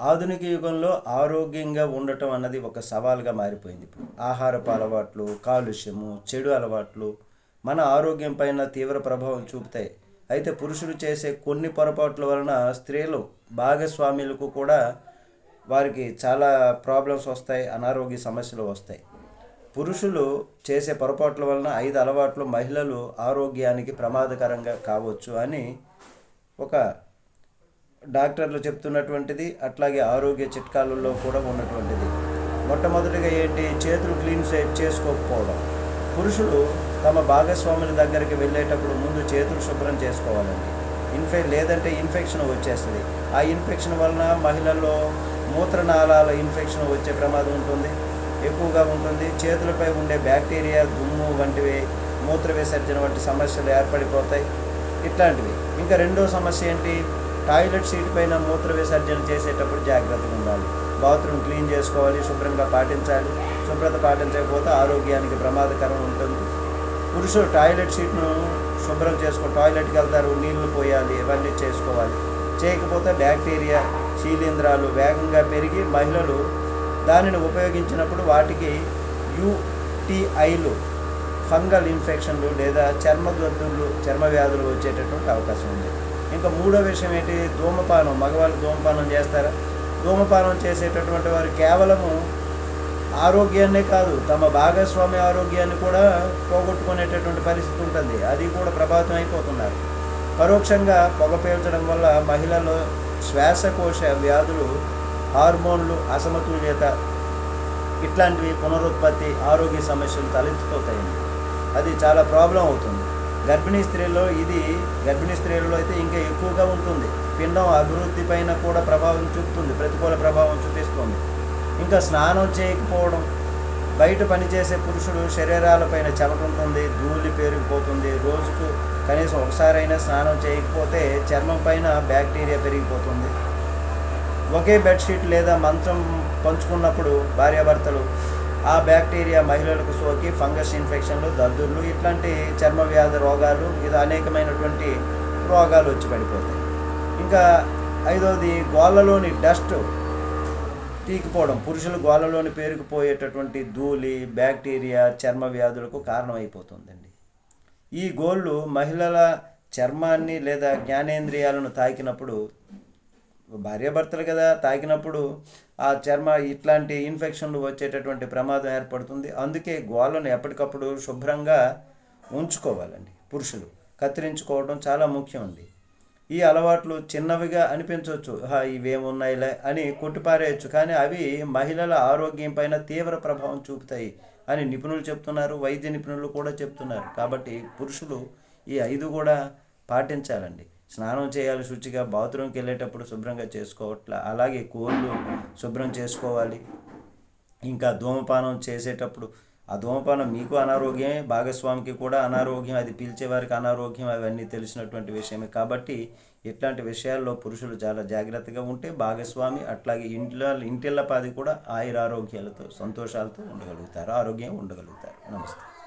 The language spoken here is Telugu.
ఆధునిక యుగంలో ఆరోగ్యంగా ఉండటం అన్నది ఒక సవాల్గా మారిపోయింది ఇప్పుడు. ఆహారపు అలవాట్లు కాలుష్యము చెడు అలవాట్లు మన ఆరోగ్యం పైన తీవ్ర ప్రభావం చూపుతాయి. అయితే పురుషులు చేసే కొన్ని పొరపాట్ల వలన స్త్రీలు భాగస్వామ్యులకు కూడా వారికి చాలా ప్రాబ్లమ్స్ వస్తాయి అనారోగ్య సమస్యలు వస్తాయి. పురుషులు చేసే పొరపాట్ల వలన ఐదు అలవాట్లు మహిళలు ఆరోగ్యానికి ప్రమాదకరంగా కావచ్చు అని ఒక డాక్టర్లు చెప్తున్నటువంటిది అట్లాగే ఆరోగ్య చిట్కాలలో కూడా ఉన్నటువంటిది. మొట్టమొదటిగా ఏంటి? చేతులు క్లీన్ చేసుకోకపోవడం. పురుషులు తమ భాగస్వాముల దగ్గరికి వెళ్ళేటప్పుడు ముందు చేతులు శుభ్రం చేసుకోవాలండి. ఇన్ఫె లేదంటే ఇన్ఫెక్షన్ వచ్చేస్తుంది. ఆ ఇన్ఫెక్షన్ వలన మహిళల్లో మూత్రనాళాల ఇన్ఫెక్షన్ వచ్చే ప్రమాదం ఉంటుంది. ఎక్కువగా ఉంటుంది. చేతులపై ఉండే బ్యాక్టీరియా దుమ్ము వంటివి మూత్ర విసర్జన వంటి సమస్యలు ఏర్పడిపోతాయి. ఇట్లాంటివి. ఇంకా రెండో సమస్య ఏంటి? టాయిలెట్ సీట్ పైన మూత్ర విసర్జన చేసేటప్పుడు జాగ్రత్తగా ఉండాలి. బాత్రూమ్ క్లీన్ చేసుకోవాలి శుభ్రంగా పాటించాలి. శుభ్రత పాటించకపోతే ఆరోగ్యానికి ప్రమాదకరం ఉంటుంది. పురుషులు టాయిలెట్ సీట్ను శుభ్రం చేసుకో టాయిలెట్కి వెళ్తారు నీళ్ళు పోయాలి ఇవన్నీ చేసుకోవాలి. చేయకపోతే బ్యాక్టీరియా శీలింధ్రాలు వేగంగా పెరిగి మహిళలు దానిని ఉపయోగించినప్పుడు వాటికి యూటీఐలు ఫంగల్ ఇన్ఫెక్షన్లు లేదా చర్మ గద్దులు చర్మ వ్యాధులు వచ్చేటటువంటి అవకాశం ఉంది. ఇంకా మూడో విషయం ఏంటి? ధూమపానం. మగవాళ్ళు ధూమపానం చేస్తారా? ధూమపానం చేసేటటువంటి వారు కేవలము ఆరోగ్యాన్నే కాదు తమ భాగస్వామి ఆరోగ్యాన్ని కూడా పోగొట్టుకునేటటువంటి పరిస్థితి ఉంటుంది. అది కూడా ప్రభావితం అయిపోతున్నారు. పరోక్షంగా పొగ పీల్చడం వల్ల మహిళల్లో శ్వాసకోశ వ్యాధులు హార్మోన్లు అసమతుల్యత ఇట్లాంటివి పునరుత్పత్తి ఆరోగ్య సమస్యలు తలెత్తిపోతాయండి అది చాలా ప్రాబ్లం అవుతుంది. గర్భిణీ స్త్రీలో ఇది గర్భిణీ స్త్రీలలో అయితే ఇంకా ఎక్కువగా ఉంటుంది. పిండం అభివృద్ధి పైన కూడా ప్రభావం చూపుతుంది ప్రతికూల ప్రభావం చూపిస్తుంది. ఇంకా స్నానం చేయకపోవడం బయట పనిచేసే పురుషుడు శరీరాలపైన చెమట ఉంటుంది ధూళి పేరుకుపోతుంది రోజుకు కనీసం ఒకసారైనా స్నానం చేయకపోతే చర్మం పైన బ్యాక్టీరియా పెరిగిపోతుంది. ఒకే బెడ్షీట్ లేదా మంచం పంచుకున్నప్పుడు భార్యాభర్తలు ఆ బ్యాక్టీరియా మహిళలకు సోకి ఫంగస్ ఇన్ఫెక్షన్లు దద్దుర్లు ఇట్లాంటి చర్మ వ్యాధి రోగాలు ఇది అనేకమైనటువంటి రోగాలు వచ్చి పడిపోతాయి. ఇంకా ఐదవది గోళ్ళలోని డస్ట్ తీకిపోవడం పురుషులు గోళ్ళలోని పేరుకుపోయేటటువంటి ధూళి బ్యాక్టీరియా చర్మ వ్యాధులకు కారణమైపోతుందండి. ఈ గోళ్ళు మహిళల చర్మాన్ని లేదా జ్ఞానేంద్రియాలను తాకినప్పుడు భార్యాభర్తలు కదా తాకినప్పుడు ఆ చర్మ ఇట్లాంటి ఇన్ఫెక్షన్లు వచ్చేటటువంటి ప్రమాదం ఏర్పడుతుంది. అందుకే గోళ్ళను ఎప్పటికప్పుడు శుభ్రంగా ఉంచుకోవాలండి. పురుషులు కత్తిరించుకోవడం చాలా ముఖ్యం అండి. ఈ అలవాట్లు చిన్నవిగా అనిపించవచ్చు. "హా, ఇవేమున్నాయిలే అని కొట్టిపారేయచ్చు. కానీ అవి మహిళల ఆరోగ్యం పైన తీవ్ర ప్రభావం చూపుతాయి అని నిపుణులు చెప్తున్నారు. వైద్య నిపుణులు కూడా చెప్తున్నారు. కాబట్టి పురుషులు ఈ ఐదు కూడా పాటించాలండి. స్నానం చేయాలి శుచిగా బాత్రూమ్కి వెళ్ళేటప్పుడు శుభ్రంగా చేసుకోవట్ల. అలాగే కోళ్ళు శుభ్రం చేసుకోవాలి. ఇంకా ధూమపానం చేసేటప్పుడు ఆ ధూమపానం మీకు అనారోగ్యమే భాగస్వామికి కూడా అనారోగ్యం అది పీల్చే వారికి అనారోగ్యం అవన్నీ తెలిసినటువంటి విషయమే. కాబట్టి ఇట్లాంటి విషయాల్లో పురుషులు చాలా జాగ్రత్తగా ఉంటే భాగస్వామి అట్లాగే ఇంట్లో ఇంటిళ్ళపాది కూడా ఆయురారోగ్యాలతో సంతోషాలతో ఉండగలుగుతారు ఆరోగ్యం ఉండగలుగుతారు. నమస్తే.